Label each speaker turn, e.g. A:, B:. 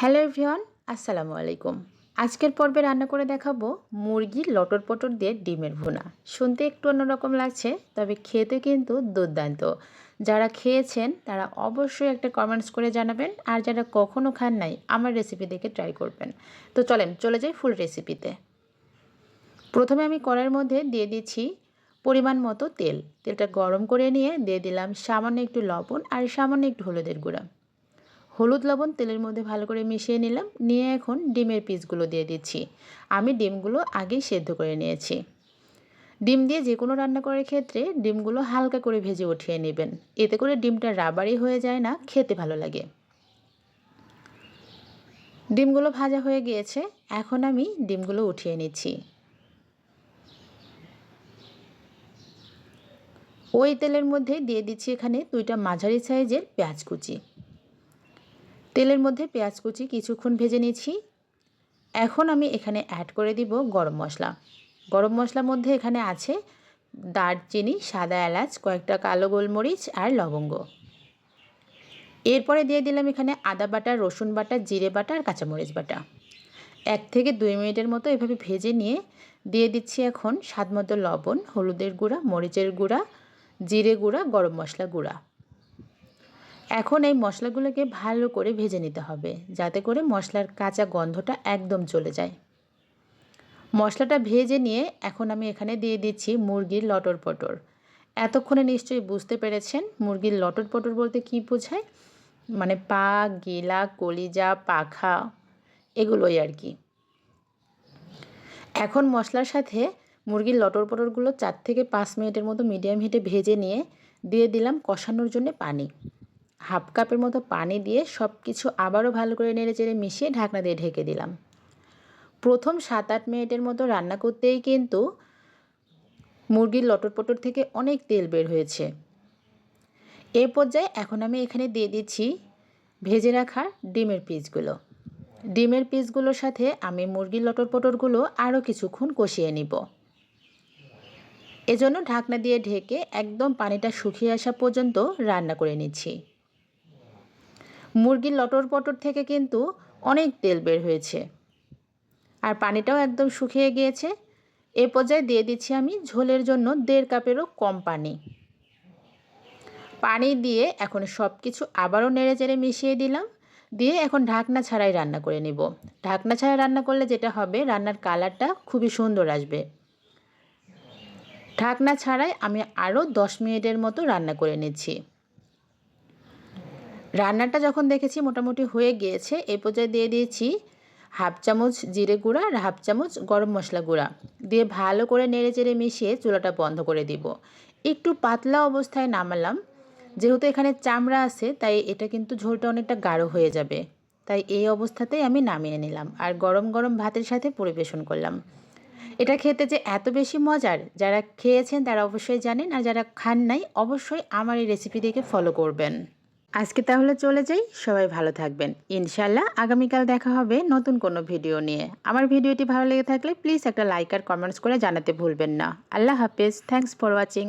A: Hello everyone, আসসালামু আলাইকুম। আজকের পর্বে রান্না করে দেখাবো মুরগির লটর পটর দিয়ে ডিমের ভুনা। শুনতে একটু অন্যরকম লাগছে, তবে খেতে কিন্তু দুর্দান্ত। যারা খেয়েছেন, তারা অবশ্যই একটা কমেন্টস করে জানাবেন, আর যারা কখনও খান নাই, আমার রেসিপি দেখে ট্রাই করবেন। তো চলেন, চলে যাই ফুল রেসিপিতে প্রথমে আমি কড়াইয়ের মধ্যে দিয়ে দিচ্ছি পরিমাণ মতো তেল। তেলটা গরম করে নিয়ে দিয়ে দিলাম সামান্য একটু লবণ আর সামান্য একটু হলুদের গুঁড়া। হলুদ লবণ তেলের মধ্যে ভালো করে মিশিয়ে নিলাম। নিয়ে এখন ডিমের পিসগুলো দিয়ে দিচ্ছি। আমি ডিমগুলো আগেই সেদ্ধ করে নিয়েছি। ডিম দিয়ে যে কোনো রান্না করার ক্ষেত্রে ডিমগুলো হালকা করে ভেজে উঠিয়ে নেবেন। এতে করে ডিমটা রাবারি হয়ে যায় না, খেতে ভালো লাগে। ডিমগুলো ভাজা হয়ে গিয়েছে, এখন আমি ডিমগুলো উঠিয়ে নিচ্ছি। ওই তেলের মধ্যে দিয়ে দিচ্ছি এখানে দুইটা মাঝারি সাইজের পেঁয়াজ কুচি। তেলের মধ্যে পেঁয়াজ কুচি কিছুক্ষণ ভেজে নিয়েছি এখন আমি এখানে অ্যাড করে দিব গরম মশলা। গরম মশলার মধ্যে এখানে আছে দারচিনি, সাদা এলাচ, কয়েকটা কালো গোলমরিচ আর লবঙ্গ। এরপরে দিয়ে দিলাম এখানে আদা বাটা, রসুন বাটা, জিরে বাটা আর কাঁচামরিচ বাটা। এক থেকে দুই মিনিটের মতো এভাবে ভেজে নিয়ে দিয়ে দিচ্ছি এখন স্বাদ মতো লবণ, হলুদের গুঁড়া, মরিচের গুঁড়া, জিরে গুঁড়া, গরম মশলা গুঁড়া। এখন এই মশলাগুলোকে ভালো করে ভেজে নিতে হবে, যাতে করে মশলার কাঁচা গন্ধটা একদম চলে যায়। মশলাটা ভেজে নিয়ে এখন আমি এখানে দিয়ে দিচ্ছি মুরগির লটর পটর। এতক্ষণে নিশ্চয়ই বুঝতে পেরেছেন মুরগির লটর পটর বলতে কী বোঝায়? মানে পা, গিলা, কলিজা, পাখা, এগুলোই আর কি। এখন মশলার সাথে মুরগির লটর পটরগুলো চার থেকে পাঁচ মিনিটের মতো মিডিয়াম হিটে ভেজে নিয়ে দিয়ে দিলাম কষানোর জন্য পানি। হাফ কাপের মতো পানি দিয়ে সব কিছু আবারও ভালো করে নেড়ে চেড়ে মিশিয়ে ঢাকনা দিয়ে ঢেকে দিলাম। প্রথম সাত আট মিনিটের মতো রান্না করতেই কিন্তু মুরগির লটর পটর থেকে অনেক তেল বের হয়েছে। এ পর্যায়ে এখন আমি এখানে দিয়ে দিচ্ছি ভেজে রাখা ডিমের পিসগুলো। ডিমের পিসগুলোর সাথে আমি মুরগির লটর পটরগুলো আরও কিছুক্ষণ কষিয়ে নিব। এজন্য ঢাকনা দিয়ে ঢেকে একদম পানিটা শুকিয়ে আসা পর্যন্ত রান্না করে নিচ্ছি। মুরগির লটর পটর থেকে কিন্তু অনেক তেল বের হয়েছে। আর পানিটাও একদম শুকিয়ে গিয়েছে। এ পর্যায়ে দিয়ে দিচ্ছি আমি ঝোলের জন্য দেড় কাপেরও কম পানি। পানি দিয়ে এখন সব কিছু আবারও নেড়ে চেড়ে মিশিয়ে দিলাম। দিয়ে এখন ঢাকনা ছাড়াই রান্না করে নিব। ঢাকনা ছাড়া রান্না করলে যেটা হবে, রান্নার কালারটা খুবই সুন্দর আসবে। ঢাকনা ছাড়াই আমি আরও দশ মিনিটের মতো রান্না করে নিচ্ছি। রান্নাটা যখন দেখেছি মোটামুটি হয়ে গিয়েছে এই পর্যায়ে দিয়ে দিয়েছি হাফ চামচ জিরে গুঁড়া আর হাফ চামচ গরম মশলা গুঁড়া। দিয়ে ভালো করে নেড়ে চেড়ে মিশিয়ে চুলাটা বন্ধ করে দিব। একটু পাতলা অবস্থায় নামালাম। যেহেতু এখানে চামড়া আছে, তাই এটা কিন্তু ঝোলটা অনেকটা গাঢ় হয়ে যাবে। তাই এই অবস্থাতেই আমি নামিয়ে নিলাম আর গরম গরম ভাতের সাথে পরিবেশন করলাম। এটা খেতে যে এত বেশি মজার, যারা খেয়েছেন তারা অবশ্যই জানেন আর যারা খান নাই, অবশ্যই আমার এই রেসিপি দেখে ফলো করবেন। আজকে তাহলে চলে যাই। সবাই ভালো থাকবেন। ইনশাল্লাহ আগামীকাল দেখা হবে নতুন কোনো ভিডিও নিয়ে। আমার ভিডিওটি ভালো লেগে থাকলে প্লিজ একটা লাইক আর কমেন্টস করে জানাতে ভুলবেন না। আল্লাহ হাফেজ। Thanks for watching